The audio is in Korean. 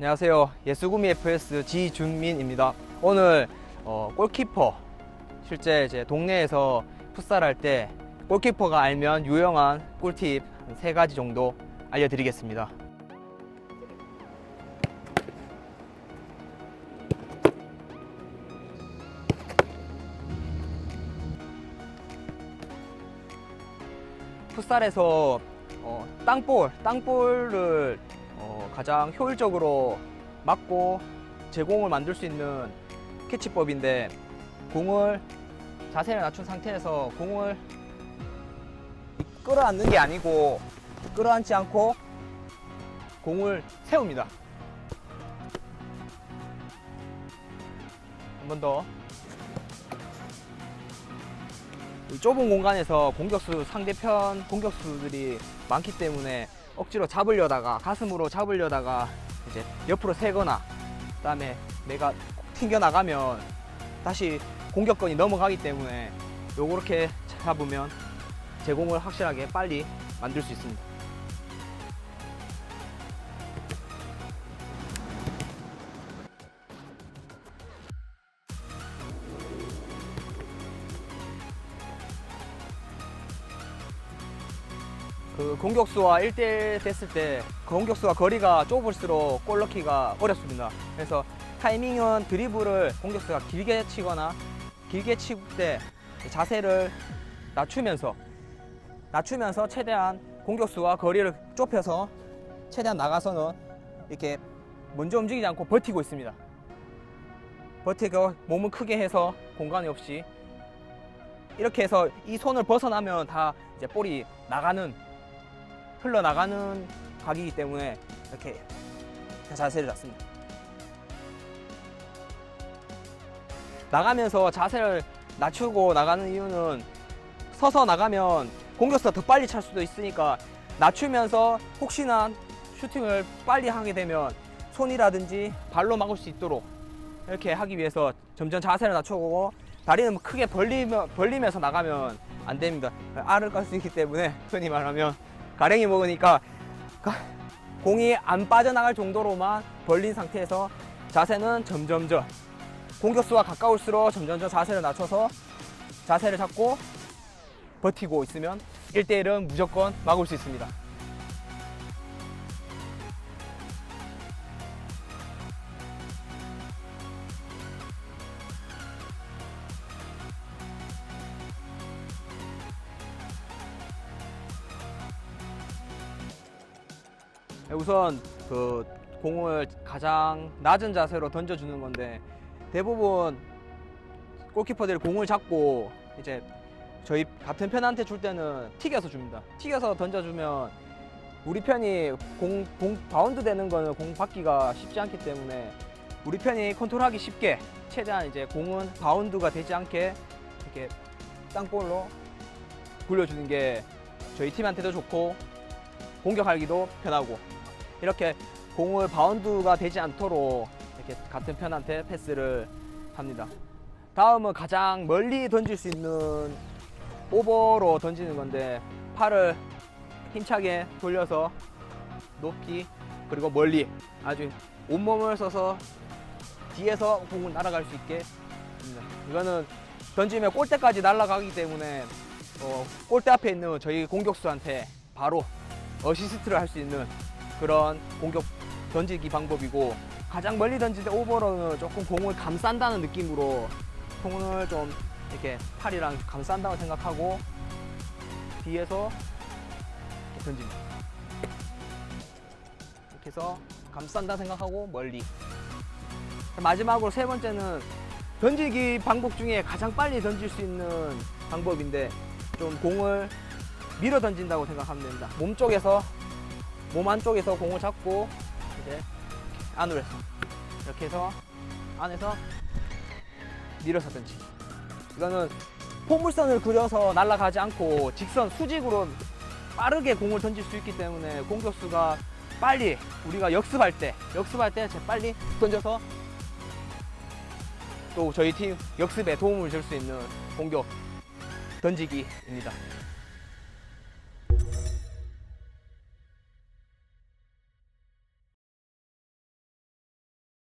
안녕하세요. 예수구미 FS 지준민입니다. 오늘 어, 골키퍼 실제 이제 동네에서 풋살할 때 골키퍼가 알면 유용한 꿀팁 한세 가지 정도 알려드리겠습니다. 풋살에서 어, 땅볼, 땅볼을 어, 가장 효율적으로 맞고 제공을 만들 수 있는 캐치법인데 공을 자세를 낮춘 상태에서 공을 끌어안는 게 아니고 끌어안지 않고 공을 세웁니다. 한 번 더. 이 좁은 공간에서 공격수 상대편 공격수들이 많기 때문에 억지로 잡으려다가 가슴으로 잡으려다가 이제 옆으로 세거나 그다음에 내가 튕겨 나가면 다시 공격권이 넘어가기 때문에 요렇게 잡으면 제공을 확실하게 빨리 만들 수 있습니다. 그 공격수와 1대1 됐을 때그 공격수와 거리가 좁을수록 골 넣기가 어렵습니다. 그래서 타이밍은 드리블을 공격수가 길게 치거나 길게 칠때 자세를 낮추면서 낮추면서 최대한 공격수와 거리를 좁혀서 최대한 나가서는 이렇게 먼저 움직이지 않고 버티고 있습니다. 버티고 몸을 크게 해서 공간이 없이 이렇게 해서 이 손을 벗어나면 다 이제 볼이 나가는 흘러나가는 각이기 때문에 이렇게 자세를 잡습니다. 나가면서 자세를 낮추고 나가는 이유는 서서 나가면 공격수가 더 빨리 찰 수도 있으니까 낮추면서 혹시나 슈팅을 빨리 하게 되면 손이라든지 발로 막을 수 있도록 이렇게 하기 위해서 점점 자세를 낮추고 다리는 크게 벌리며, 벌리면서 나가면 안 됩니다. 알을 깔 수 있기 때문에 흔히 말하면 가랭이 먹으니까 가- 공이 안 빠져나갈 정도로만 벌린 상태에서 자세는 점점점 공격수와 가까울수록 점점점 자세를 낮춰서 자세를 잡고 버티고 있으면 1대1은 무조건 막을 수 있습니다. 우선 그 공을 가장 낮은 자세로 던져주는 건데 대부분 골키퍼들이 공을 잡고 이제 저희 같은 편한테 줄 때는 튀겨서 줍니다. 튀겨서 던져주면 우리 편이 공, 공 바운드 되는 거는 공 받기가 쉽지 않기 때문에 우리 편이 컨트롤하기 쉽게 최대한 이제 공은 바운드가 되지 않게 이렇게 땅볼로 굴려주는 게 저희 팀한테도 좋고 공격하기도 편하고 이렇게 공을 바운드가 되지 않도록 이렇게 같은 편한테 패스를 합니다. 다음은 가장 멀리 던질 수 있는 오버로 던지는 건데 팔을 힘차게 돌려서 높이 그리고 멀리 아주 온몸을 써서 뒤에서 공을 날아갈 수 있게 합니다. 이거는 던지면 골대까지 날아가기 때문에 어, 골대 앞에 있는 저희 공격수한테 바로 어시스트를 할 수 있는 그런 공격 던지기 방법이고 가장 멀리 던질 때 오버로는 조금 공을 감싼다는 느낌으로 공을 좀 이렇게 팔이랑 감싼다고 생각하고 뒤에서 이렇게 던집니다. 이렇게 해서 감싼다 생각하고 멀리. 마지막으로 세 번째는 던지기 방법 중에 가장 빨리 던질 수 있는 방법인데 좀 공을 밀어 던진다고 생각하면 됩니다. 몸 쪽에서 몸 안쪽에서 공을 잡고 이제 안으로 해서 이렇게 해서 안에서 밀어서 던지. 이거는 포물선을 그려서 날아가지 않고 직선 수직으로 빠르게 공을 던질 수 있기 때문에 공격수가 빨리 우리가 역습할 때 역습할 때 빨리 던져서 또 저희 팀 역습에 도움을 줄 수 있는 공격 던지기입니다.